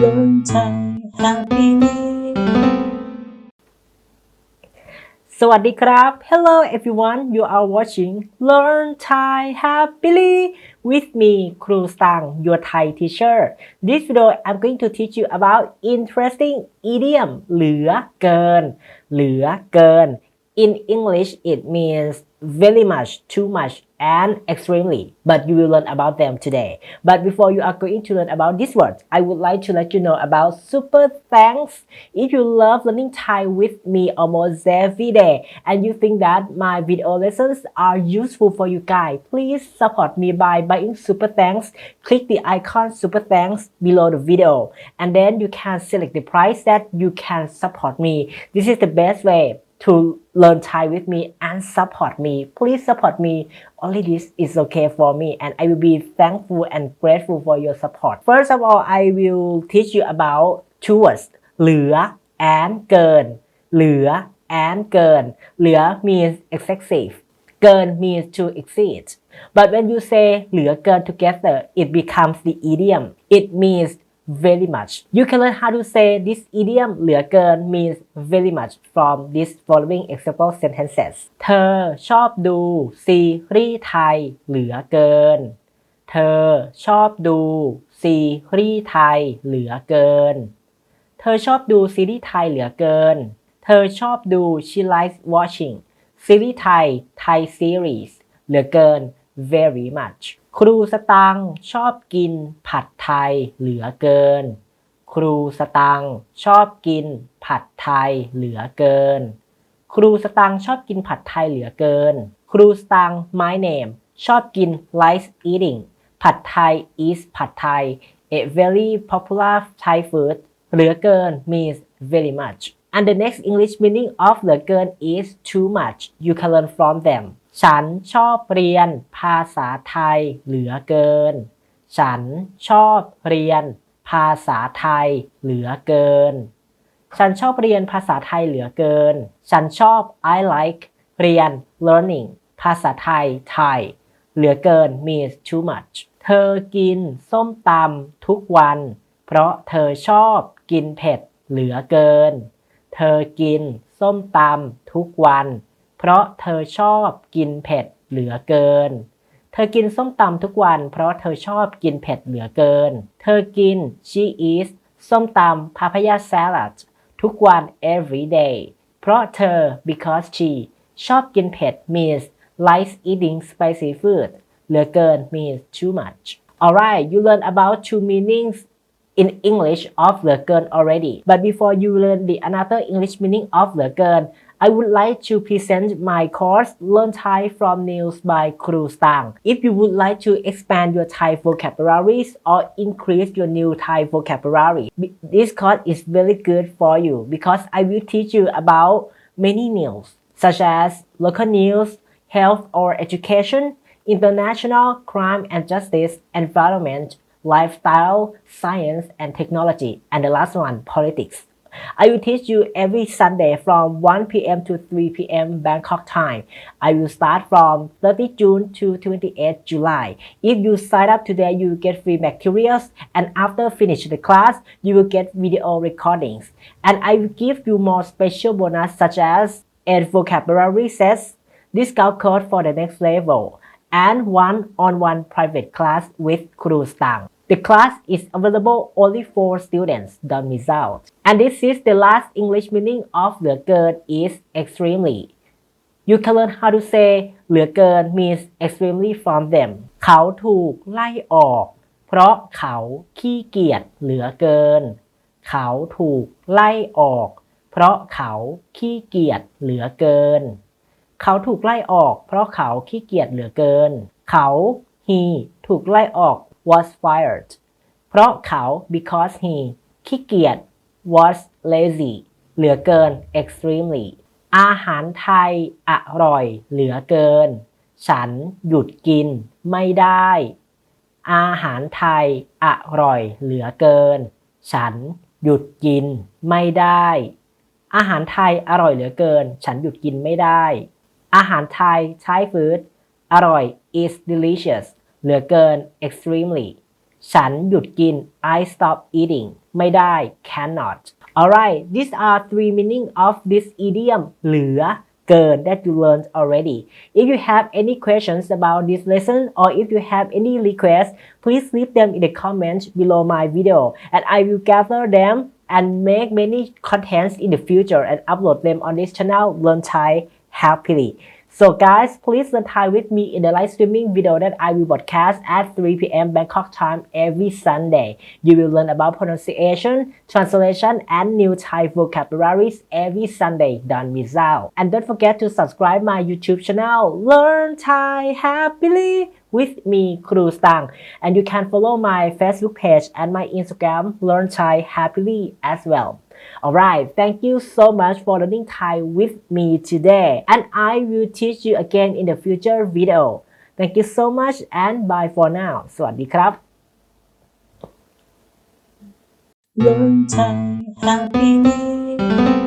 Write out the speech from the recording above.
learn Thai happily สวัสดีครับ Hello everyone you are watching Learn Thai happily with me ครูสตัง your Thai teacher This video I'm going to teach you about interesting idiom เหลือเกิน เหลือเกิน In English it means very much too much and extremely but you will learn about them today. But before you are going to learn about these words I would like to let you know about super thanks. If you love learning Thai with me almost every day and you think that my video lessons are useful for you guys please support me by buying super thanks. Click the icon super thanks below the video and then you can select the price that you can support me. This is the best way to learn Thai with me and support me. Please support me. Only this is okay for me and I will be thankful and grateful for your support. First of all, I will teach you about two words เหลือ and เกิน เหลือ and เกิน เหลือ means excessive เกิน means to exceed but when you say เหลือเกิน together it becomes the idiom it means very much you can learn how to say this idiom เหลือเกิน means very much from this following example sentences เธอชอบดูซีรีส์ไทยเหลือเกิน เธอชอบดูซีรีส์ไทยเหลือเกิน เธอชอบดูซีรีส์ไทยเหลือเกิน เธอชอบดู she likes watching ซีรีส์ไทย Thai series เหลือเกิน very much ครูสตังชอบกินผัดไทยเหลือเกิน ครูสตังชอบกินผัดไทยเหลือเกิน ครูสตังชอบกินผัดไทยเหลือเกิน ครูสตัง my name ชอบกิน likes eating ผัดไทย is ผัดไทย a very popular Thai food เหลือเกิน means very much and the next English meaning of เหลือเกิน is too much you can learn from them ฉันชอบเรียนภาษาไทยเหลือเกิน ฉันชอบเรียนภาษาไทยเหลือเกิน ฉันชอบเรียนภาษาไทยเหลือเกิน ฉันชอบ I like เรียน learning ภาษาไทยไทย เหลือเกิน means too much เธอกินส้มตำทุกวัน เพราะเธอชอบกินเผ็ดเหลือเกิน เธอกินส้มตำทุกวัน เพราะเธอชอบกินเผ็ดเหลือเกิน เธอกินส้มตำทุกวัน เพราะเธอชอบกินเผ็ดเหลือเกิน เธอกิน she eats ส้มตำ papaya salad ทุกวัน every day เพราะเธอ because she ชอบกินเผ็ด means likes eating spicy food เหลือเกิน means too much alright you learn about two meanings in English of เหลือเกิน already but before you learn the another English meaning of เหลือเกิน I would like to present my course Learn Thai from News by Kru Stang. If you would like to expand your Thai vocabularies or increase your new Thai vocabulary, this course is very good for you because I will teach you about many news such as local news, health or education, international crime and justice, environment, lifestyle, science and technology, and the last one, politics. I will teach you every Sunday from 1 p.m. to 3 p.m. Bangkok time. I will start from 30 June to 28 July. If you sign up today, you will get free materials and after finish the class, you will get video recordings. And I will give you more special bonus such as a vocabulary sets, discount code for the next level, and one-on-one private class with Kru Stang. The class is available only for students. Don't miss out. And this is the last English meaning of เหลือเกิน is extremely. You can learn how to say เหลือเกิน means extremely from them. เขาถูกไล่ออก เพราะเขาขี้เกียจเหลือเกิน เขาถูกไล่ออก เพราะเขาขี้เกียจเหลือเกิน เขาถูกไล่ออก เพราะเขาขี้เกียจเหลือเกิน เขา he ถูกไล่ออก was fired เพราะเขา because he ขี้เกียจ was lazy เหลือเกิน extremely อาหารไทยอร่อย เหลือเกิน ฉันหยุดกินไม่ได้ อาหารไทยอร่อย เหลือเกิน ฉันหยุดกินไม่ได้ อาหารไทยอร่อยเหลือเกิน ฉันหยุดกินไม่ได้ อาหารไทย Thai food อร่อย is delicious เหลือเกิน extremely ฉันหยุดกิน I stop eating ไม่ได้ cannot alright these are three meaning of this idiom เหลือเกิน that you learned already if you have any questions about this lesson or if you have any requests please leave them in the comments below my video and I will gather them and make many contents in the future and upload them on this channel learn Thai happily so guys, please learn Thai with me in the live streaming video that I will broadcast at 3 p.m. Bangkok time every Sunday. You will learn about pronunciation, translation, and new Thai vocabularies every Sunday. Don't miss out. And don't forget to subscribe my YouTube channel, Learn Thai Happily with me, Kru Stang. And you can follow my Facebook page and my Instagram, Learn Thai Happily as well. Alright, thank you so much for learning Thai with me today. And I will teach you again in the future video. Thank you so much and bye for now. สวัสดีครับ Learn Thai happily